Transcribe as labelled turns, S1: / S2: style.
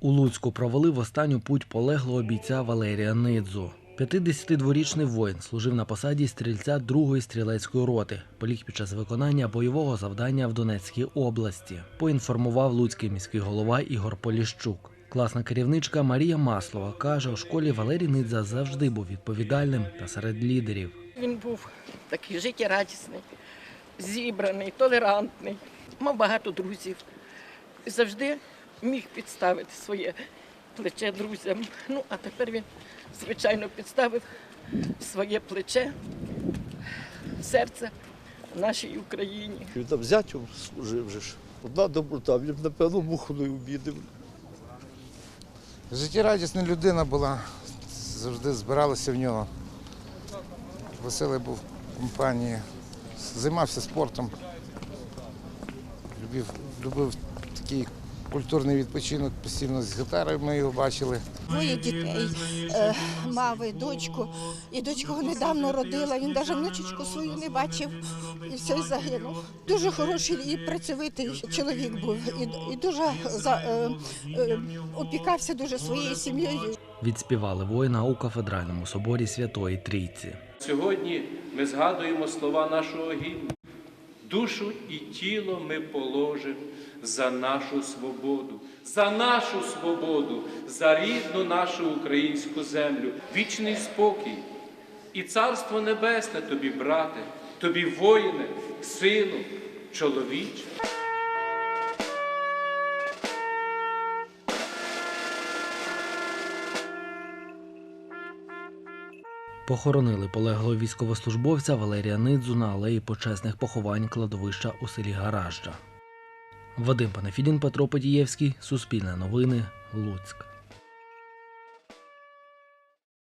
S1: У Луцьку провалив останню путь полеглого бійця Валерія Нидзу. 52-річний воїн служив на посаді стрільця 2-ї стрілецької роти. Поліг під час виконання бойового завдання в Донецькій області. Поінформував луцький міський голова Ігор Поліщук. Класна керівничка Марія Маслова каже, у школі Валерій Нидза завжди був відповідальним та серед лідерів.
S2: Він був такий життєрадісний, зібраний, толерантний, мав багато друзів. Завжди міг підставити своє плече друзям. Ну, а тепер він, звичайно, підставив своє плече, серце нашій Україні.
S3: Він там зятю служив же ж. Одна доброта, він, напевно, муху не обідав.
S4: Життєрадісна людина була, завжди збиралися в нього. Веселий був в компанії, займався спортом, любив, любив такий культурний відпочинок, постійно з гітарою ми його бачили.
S5: Двоє дітей е, мав і дочку, і дочку недавно родила. Він навіть внучечку свою не бачив і все і загинув. Дуже хороший і працьовитий чоловік був, і, і дуже за, е, е, опікався дуже своєю сім'єю.
S1: Відспівали воїна у кафедральному соборі Святої Трійці.
S6: Сьогодні ми згадуємо слова нашого гімну. Душу і тіло ми положимо за нашу свободу, за нашу свободу, за рідну нашу українську землю, вічний спокій і царство небесне тобі, брате, тобі воїне, сину, чоловіче.
S1: Похоронили полеглого військовослужбовця Валерія Нидзу на алеї почесних поховань кладовища у селі Гаражджа. Вадим Панафідін, Петро Подієвський, Суспільне новини, Луцьк.